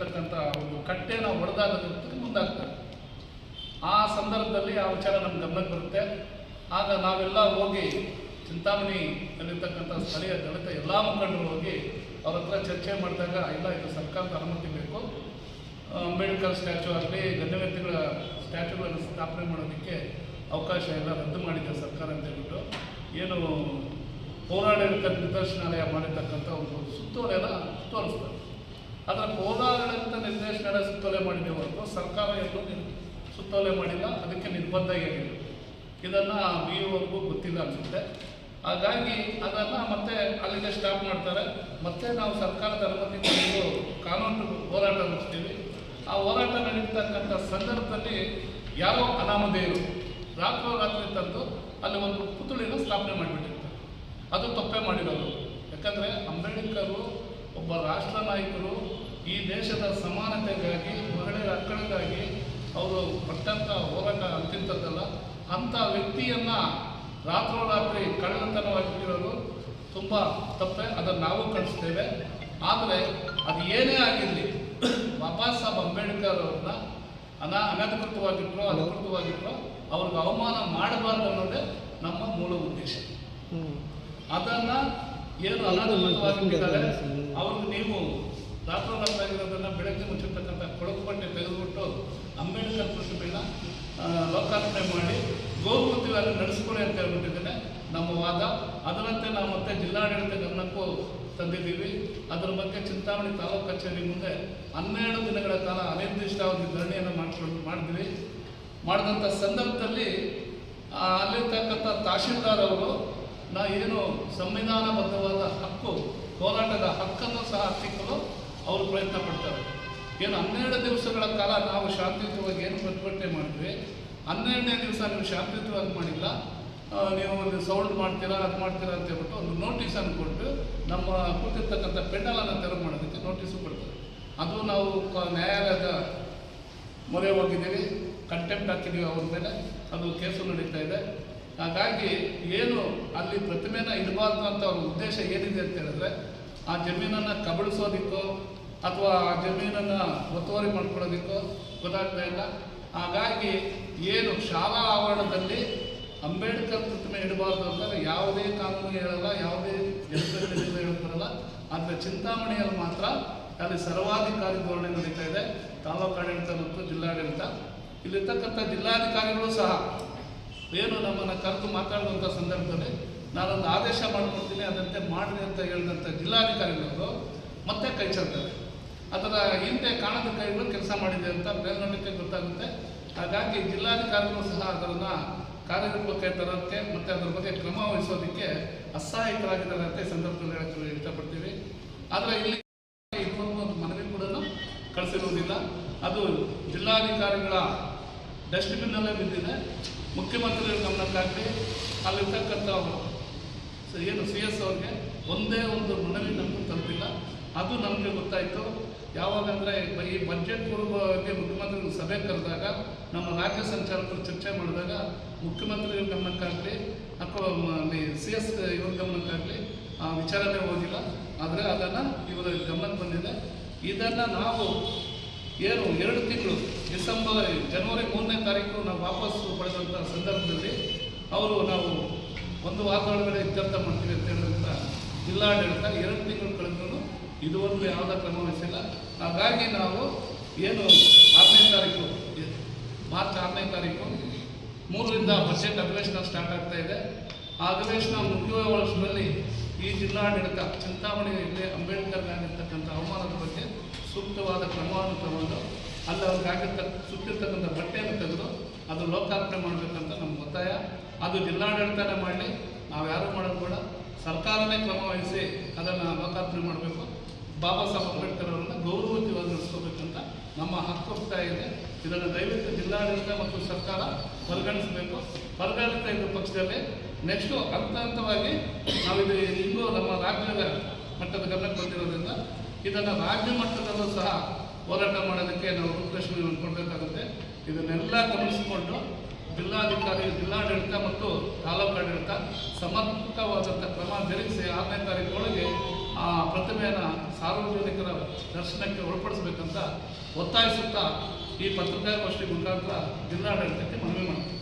ಇರ್ತಕ್ಕಂಥ ಒಂದು ಕಟ್ಟೆನ ಒಡೆದಾಗ ಮುಂದಾಗ್ತಾರೆ ಆ ಸಂದರ್ಭದಲ್ಲಿ ಆ ವಿಚಾರ ನಮ್ಮ ಗಮನಕ್ಕೆ ಬರುತ್ತೆ. ಆಗ ನಾವೆಲ್ಲ ಹೋಗಿ ಚಿಂತಾಮಣಿಯಲ್ಲಿರ್ತಕ್ಕಂಥ ಸ್ಥಳೀಯ ದಲಿತ ಎಲ್ಲ ಮುಖಂಡರು ಹೋಗಿ ಅವ್ರ ಹತ್ರ ಚರ್ಚೆ ಮಾಡಿದಾಗ, ಇಲ್ಲ, ಇದು ಸರ್ಕಾರದ ಅನುಮತಿ ಬೇಕು. ಅಂಬೇಡ್ಕರ್ ಸ್ಟ್ಯಾಚು ಆಗಲಿ ಗಣ್ಯವ್ಯಕ್ತಿಗಳ ಸ್ಟ್ಯಾಚುಗಳನ್ನು ಸ್ಥಾಪನೆ ಮಾಡೋದಕ್ಕೆ ಅವಕಾಶ ಎಲ್ಲ ರದ್ದು ಮಾಡಿದೆ ಸರ್ಕಾರ ಅಂತ ಹೇಳ್ಬಿಟ್ಟು ಏನು ಹೋರಾಡಳಿತ ನಿದರ್ಶನಾಲಯ ಮಾಡಿರ್ತಕ್ಕಂಥ ಒಂದು ಸುತ್ತೋಲೆಲ್ಲ ತೋರಿಸ್ತಾರೆ ಅದರ ಹೋದಾಗಳಂತ ನಿರ್ದೇಶನ ಸುತ್ತೋಲೆ ಮಾಡಿದೆ ಹೊರತು ಸರ್ಕಾರ ಎಲ್ಲೂ ಸುತ್ತೋಲೆ ಮಾಡಿಲ್ಲ, ಅದಕ್ಕೆ ನಿರ್ಬಂಧ ಏನಿಲ್ಲ. ಇದನ್ನು ಬಿ ಗೊತ್ತಿಲ್ಲ ಅನಿಸುತ್ತೆ. ಹಾಗಾಗಿ ಅದನ್ನು ಮತ್ತೆ ಅಲ್ಲಿಗೆ ಸ್ಟಾಪ್ ಮಾಡ್ತಾರೆ. ಮತ್ತೆ ನಾವು ಸರ್ಕಾರದ ಅನುಮತಿ ಪಡೆದು ಕಾನೂನು ಹೋರಾಟ ನಡೆಸ್ತೀವಿ. ಆ ಹೋರಾಟ ನಡೀತಕ್ಕಂಥ ಸಂದರ್ಭದಲ್ಲಿ ಯಾವ ಅನಾಮಧೇಯರು ರಾತ್ರೋರಾತ್ರಿ ತಂದು ಅಲ್ಲಿ ಒಂದು ಪುತುಳಿನ ಸ್ಥಾಪನೆ ಮಾಡಿಬಿಟ್ಟಿರ್ತಾರೆ. ಅದು ತಪ್ಪೇ ಮಾಡಿರೋದು. ಯಾಕಂದರೆ ಅಂಬೇಡ್ಕರು ಒಬ್ಬ ರಾಷ್ಟ್ರ ನಾಯಕರು ಈ ದೇಶದ ಸಮಾನತೆಗಾಗಿ ಮಹಿಳೆಯರ ಹಕ್ಕಳಿಗಾಗಿ ಅವರು ಪಟ್ಟಂಥ ಹೋರಾಟ ಅಂತಿಂಥದ್ದಲ್ಲ ಅಂಥ ವ್ಯಕ್ತಿಯನ್ನು ರಾತ್ರೋರಾತ್ರಿ ಕಳ್ಳತನವಾಗಿರೋದು ತುಂಬ ತಪ್ಪೆ ಅದನ್ನು ನಾವು ಕಳಿಸ್ತೇವೆ. ಆದರೆ ಅದು ಏನೇ ಆಗಿರಲಿ ಬಾಬಾ ಸಾಹೇಬ್ ಅಂಬೇಡ್ಕರ್ ಅವ್ರನ್ನ ಅನ ಅನಧಿಕೃತವಾಗಿಟ್ಟರು ಅಧಿಕೃತವಾಗಿಟ್ಟರು ಅವ್ರಿಗೆ ಅವಮಾನ ಮಾಡಬಾರ್ದು ಅನ್ನೋದೇ ನಮ್ಮ ಮೂಲ ಉದ್ದೇಶ. ಅದನ್ನ ಏನು ಅನಧಿಕೃತವಾಗಿಟ್ಟಿದ್ದಾರೆ ಅವರು ನೀವು ರಾತ್ರಿರೋದನ್ನ ಬೆಳಗ್ಗೆ ಮುಚ್ಚಿರ್ತಕ್ಕಂಥ ಕೊಳಕು ಬಟ್ಟೆ ತೆಗೆದುಬಿಟ್ಟು ಅಂಬೇಡ್ಕರ್ ಪ್ರತಿಮೆನ ಆ, ಲೋಕಾರ್ಪಣೆ ಮಾಡಿ ಗೌರವವಾಗಿ ನಡೆಸ್ಕೊಳ್ಳಿ ಅಂತ ಹೇಳ್ಬಿಟ್ಟಿದ್ದೇನೆ. ನಮ್ಮ ವಾದ. ಅದರಂತೆ ನಾವು ಮತ್ತೆ ಜಿಲ್ಲಾಡಳಿತ ಗಮನಕ್ಕೂ ತಂದಿದ್ದೀವಿ. ಅದರ ಬಗ್ಗೆ ಚಿಂತಾಮಣಿ ತಾಲೂಕು ಕಚೇರಿ ಮುಂದೆ ಹನ್ನೆರಡು ದಿನಗಳ ಕಾಲ ಅನಿರ್ದಿಷ್ಟಾವಧಿ ಧರಣಿಯನ್ನು ಮಾಡ್ಕೊಂಡು ಮಾಡಿದ್ವಿ ಮಾಡಿದಂಥ ಸಂದರ್ಭದಲ್ಲಿ ಅಲ್ಲಿರ್ತಕ್ಕಂಥ ತಹಶೀಲ್ದಾರ್ ಅವರು ನಾ ಏನು ಸಂವಿಧಾನಬದ್ಧವಾದ ಹಕ್ಕು, ಹೋರಾಟದ ಹಕ್ಕನ್ನು ಸಹ ಹತ್ತಿಕ್ಕಲು ಅವರು ಪ್ರಯತ್ನ ಪಡ್ತಾರೆ. ಏನು ಹನ್ನೆರಡು ದಿವಸಗಳ ಕಾಲ ನಾವು ಶಾಂತಿಯುತವಾಗಿ ಏನು ಪ್ರತಿಭಟನೆ ಮಾಡಿದ್ವಿ. ಹನ್ನೆರಡನೇ ದಿವಸ ನೀವು ಶಾಂತಿಯುತವಾಗಿ ಮಾಡಿಲ್ಲ. ನೀವು ಒಂದು ಸೌಂಡ್ ಮಾಡ್ತೀರಾ, ಅದು ಮಾಡ್ತೀರಾ ಅಂತ ಹೇಳ್ಬಿಟ್ಟು ಒಂದು ನೋಟಿಸನ್ನು ಕೊಟ್ಟು ನಮ್ಮ ಕೂತಿರ್ತಕ್ಕಂಥ ಪೆಂಡಲನ್ನು ತೆರವು ಮಾಡೋದಕ್ಕೆ ನೋಟಿಸು ಕೊಡ್ತಾರೆ. ಅದು ನಾವು ನ್ಯಾಯಾಲಯದ ಮೊರೆ ಹೋಗಿದ್ದೀವಿ, ಕಂಟೆಂಪ್ಟ್ ಹಾಕಿದ್ದೀವಿ ಅವ್ರ ಮೇಲೆ. ಅದು ಕೇಸು ನಡೀತಾ ಇದೆ. ಹಾಗಾಗಿ ಏನು ಅಲ್ಲಿ ಪ್ರತಿಮೆನ ಇಡಬಾರ್ದು ಅಂತ ಅವ್ರ ಉದ್ದೇಶ ಏನಿದೆ ಅಂತ ಹೇಳಿದ್ರೆ, ಆ ಜಮೀನನ್ನು ಕಬಳಿಸೋದಿಕ್ಕೋ ಅಥವಾ ಆ ಜಮೀನನ್ನು ಒತ್ತುವರಿ ಮಾಡ್ಕೊಳ್ಳೋದಿಕ್ಕೋ ಗೊತ್ತಾಗ್ತಾ ಇಲ್ಲ. ಹಾಗಾಗಿ ಏನು ಶಾಲಾ ಆವರಣದಲ್ಲಿ ಅಂಬೇಡ್ಕರ್ ಪ್ರತಿಮೆ ಇಡಬಾರ್ದು ಅಂತಾರೆ ಯಾವುದೇ ಕಾನೂನು ಹೇಳಲ್ಲ, ಯಾವುದೇ ಜನಪ್ರತಿನಿಧಿಗಳು ಹೇಳ್ತಾರಲ್ಲ ಆದರೆ ಚಿಂತಾಮಣಿಯಲ್ಲಿ ಮಾತ್ರ ಅಲ್ಲಿ ಸರ್ವಾಧಿಕಾರಿ ಧೋರಣೆ ನಡೀತಾ ಇದೆ. ತಾಲೂಕು ಆಡಳಿತ ಮತ್ತು ಜಿಲ್ಲಾಡಳಿತ. ಇಲ್ಲಿರ್ತಕ್ಕಂಥ ಜಿಲ್ಲಾಧಿಕಾರಿಗಳು ಸಹ ಏನು ನಮ್ಮನ್ನು ಕರೆದು ಮಾತಾಡುವಂಥ ಸಂದರ್ಭದಲ್ಲಿ ನಾನೊಂದು ಆದೇಶ ಮಾಡಿಕೊಡ್ತೀನಿ, ಅದಂತೆ ಮಾಡಿದೆ ಅಂತ ಹೇಳಿದಂಥ ಜಿಲ್ಲಾಧಿಕಾರಿಗಳವರು ಮತ್ತೆ ಕೈ ಚೆಲ್ತಾರೆ. ಅದರ ಹಿಂದೆ ಕಾಣದ ಕೈಗಳು ಕೆಲಸ ಮಾಡಿದೆ ಅಂತ ಮೇಲ್ನೋಟಕ್ಕೆ ಗೊತ್ತಾಗುತ್ತೆ. ಹಾಗಾಗಿ ಜಿಲ್ಲಾಧಿಕಾರಿಗಳು ಸಹ ಅದನ್ನು ಕಾರ್ಯರೂಪಕ್ಕೆ ತರೋಕ್ಕೆ ಮತ್ತು ಅದರ ಬಗ್ಗೆ ಕ್ರಮ ವಹಿಸೋದಕ್ಕೆ ಅಸಹಾಯಕರಾಗಿದ್ದಾರೆ ಅಂತ ಈ ಸಂದರ್ಭದಲ್ಲಿ ಹೇಳಕ್ಕೆ ಇಷ್ಟಪಡ್ತೀವಿ. ಆದರೆ ಇಲ್ಲಿ ಒಂದು ಮನವಿ ಕೂಡ ಕಳಿಸಿರುವುದಿಲ್ಲ ಅದು ಜಿಲ್ಲಾಧಿಕಾರಿಗಳ ಡಸ್ಟ್ಬಿನ್ನಲ್ಲೇ ಬಿದ್ದಿದೆ. ಮುಖ್ಯಮಂತ್ರಿಗಳ ಗಮನಕ್ಕಾಗಲಿ, ಅಲ್ಲಿರ್ತಕ್ಕಂಥ ಸ- ಏನು ಸಿ ಎಸ್ ಅವ್ರಿಗೆ ಒಂದೇ ಒಂದು ಮನವಿ ನಮಗೂ ತಲುಪಿಲ್ಲ. ಅದು ನಮಗೆ ಗೊತ್ತಾಯಿತು. ಯಾವಾಗಂದರೆ ಈ ಬಜೆಟ್ ಪೂರ್ವವಾಗಿ ಮುಖ್ಯಮಂತ್ರಿಗಳ ಸಭೆ ಕರೆದಾಗ, ನಮ್ಮ ರಾಜ್ಯ ಸಂಚಾಲಕರು ಚರ್ಚೆ ಮಾಡಿದಾಗ ಮುಖ್ಯಮಂತ್ರಿಗಳ ಗಮನಕ್ಕಾಗಲಿ ಅಥವಾ ಸಿ ಎಸ್ ಇವ್ರ ಗಮನಕ್ಕಾಗಲಿ ಆ ವಿಚಾರನೇ ಹೋಗಿಲ್ಲ. ಆದರೆ ಅದನ್ನು ಇವರ ಗಮನಕ್ಕೆ ಬಂದಿದೆ. ಇದನ್ನು ನಾವು ಏನು ಎರಡು ತಿಂಗಳು, ಡಿಸೆಂಬರ್, ಜನವರಿ ಮೂರನೇ ತಾರೀಕು ನಾವು ವಾಪಸ್ಸು ಪಡೆದಂಥ ಸಂದರ್ಭದಲ್ಲಿ ಅವರು ನಾವು ಒಂದು ವಾರದೊಳಗಡೆ ಇತ್ಯರ್ಥ ಮಾಡ್ತೀವಿ ಅಂತ ಹೇಳಿದಂಥ ಜಿಲ್ಲಾಡಳಿತ ಎರಡು ತಿಂಗಳು ಕಳೆದ್ರು ಇದುವರೆಗೂ ಯಾವುದೇ ಕ್ರಮ ವಹಿಸಿಲ್ಲ ಹಾಗಾಗಿ ನಾವು ಏನು ಆರನೇ ತಾರೀಕು ಮಾರ್ಚ್ ಆರನೇ ತಾರೀಕು ಮೂರರಿಂದ ಬಜೆಟ್ ಅಧಿವೇಶನ ಸ್ಟಾರ್ಟ್ ಆಗ್ತಾ ಇದೆ. ಆ ಅಧಿವೇಶನ ಮುಗಿಯುವ ವರ್ಷದಲ್ಲಿ ಈ ಜಿಲ್ಲಾಡಳಿತ ಚಿಂತಾಮಣಿಯಲ್ಲಿ ಅಂಬೇಡ್ಕರ್ ಆಗಿರ್ತಕ್ಕಂಥ ಅವಮಾನದ ಬಗ್ಗೆ ಸೂಕ್ತವಾದ ಕ್ರಮವನ್ನು ತಗೊಂಡು ಅಲ್ಲಿ ಅವ್ರಿಗೆ ಆಗಿರ್ತಕ್ಕ ಸುತ್ತಿರ್ತಕ್ಕಂಥ ಬಟ್ಟೆಯನ್ನು ತೆಗೆದು ಅದು ಲೋಕಾರ್ಪಣೆ ಮಾಡಬೇಕಂತ ನಮ್ಮ ಒತ್ತಾಯ. ಅದು ಜಿಲ್ಲಾಡಳಿತನೇ ಮಾಡಲಿ, ನಾವು ಯಾರು ಮಾಡೋದು ಕೂಡ ಸರ್ಕಾರನೇ ಕ್ರಮ ವಹಿಸಿ ಅದನ್ನು ಲೋಕಾರ್ಪಣೆ ಮಾಡಬೇಕು. ಬಾಬಾ ಸಾಹೇಬ್ ಅಂಬೇಡ್ಕರ್ ಅವರನ್ನು ಗೌರವಯುತವಾಗಿ ನಡೆಸ್ಕೋಬೇಕಂತ ನಮ್ಮ ಹಕ್ಕು ಹೋಗ್ತಾ ಇದೆ. ಇದನ್ನು ದಯವಿಟ್ಟು ಜಿಲ್ಲಾಡಳಿತ ಮತ್ತು ಸರ್ಕಾರ ಪರಿಗಣಿಸಬೇಕು. ಪರಿಗಣಿತ ಇದ್ದ ಪಕ್ಷದಲ್ಲಿ ನೆಕ್ಸ್ಟು ಹಂತ ಹಂತವಾಗಿ ನಾವಿದು ಇನ್ನೂ ನಮ್ಮ ರಾಜ್ಯದ ಮಟ್ಟದ ಗಮನಕ್ಕೆ ಬಂದಿರೋದ್ರಿಂದ ಇದನ್ನು ರಾಜ್ಯ ಮಟ್ಟದಲ್ಲೂ ಸಹ ಹೋರಾಟ ಮಾಡೋದಕ್ಕೆ ನಾವು ರೂಪರೇಷಣೆ ಕೊಡಬೇಕಾಗುತ್ತೆ. ಇದನ್ನೆಲ್ಲ ಗಮನಿಸಿಕೊಂಡು ಜಿಲ್ಲಾಧಿಕಾರಿ, ಜಿಲ್ಲಾಡಳಿತ ಮತ್ತು ತಾಲೂಕು ಆಡಳಿತ ಸಮರ್ಪಕವಾದಂಥ ಕ್ರಮ ಜರುಗಿಸಿ ಆರನೇ ತಾರೀಕೊಳಗೆ ಆ ಪ್ರತಿಮೆಯನ್ನು ಸಾರ್ವಜನಿಕರ ದರ್ಶನಕ್ಕೆ ಒಳಪಡಿಸಬೇಕಂತ ಒತ್ತಾಯಿಸುತ್ತಾ ಈ ಪತ್ರಿಕಾಗೋಷ್ಠಿ ಮುಖಾಂತರ ಜಿಲ್ಲಾಡಳಿತಕ್ಕೆ ಮನವಿ ಮಾಡ್ತೀನಿ.